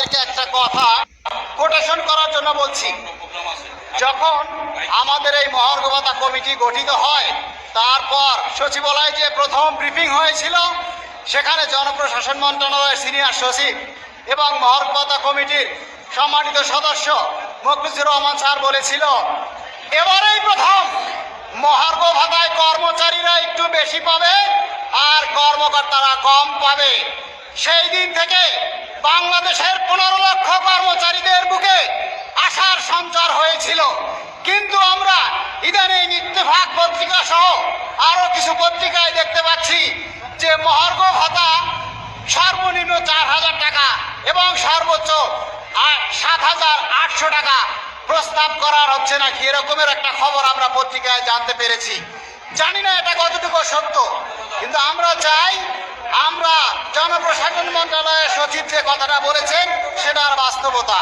আপনাদেরকে একটা কথা কোটেশন করার জন্য বলছি। যখন আমাদের এই মহার্ঘ ভাতা কমিটি গঠিত হয়, তারপর সচিবালয়ে যে প্রথম ব্রিফিং হয়েছিল, সেখানে জনপ্রশাসন মন্ত্রণালয়ের সিনিয়র সচিব এবং মহার্ঘ ভাতা কমিটির সম্মানিত সদস্য মকবুজুর রহমান স্যার বলেছিল, এবারেই প্রথম মহার্ঘ ভাতায় কর্মচারীরা একটু বেশি পাবে আর কর্মকর্তারা কম পাবে। সেই দিন থেকে বাংলাদেশের পনেরো লক্ষ কর্মচারীদের বুকে আশার সঞ্চার হয়েছিল। কিন্তু আমরা ইদানিং ইত্তেফাক পত্রিকা সহ আরও কিছু পত্রিকায় দেখতে পাচ্ছি যে মহার্ঘ ভাতা সর্বনিম্ন চার হাজার টাকা এবং সর্বোচ্চ সাত হাজার আটশো টাকা প্রস্তাব করার হচ্ছে নাকি এরকমের একটা খবর আমরা পত্রিকায় জানতে পেরেছি। জানি না এটা কতটুকু সত্য, কিন্তু আমরা চাই আমরা জনপ্রশাসন মন্ত্রণালয়ের সচিব যে কথাটা বলেছেন সেটার বাস্তবতা।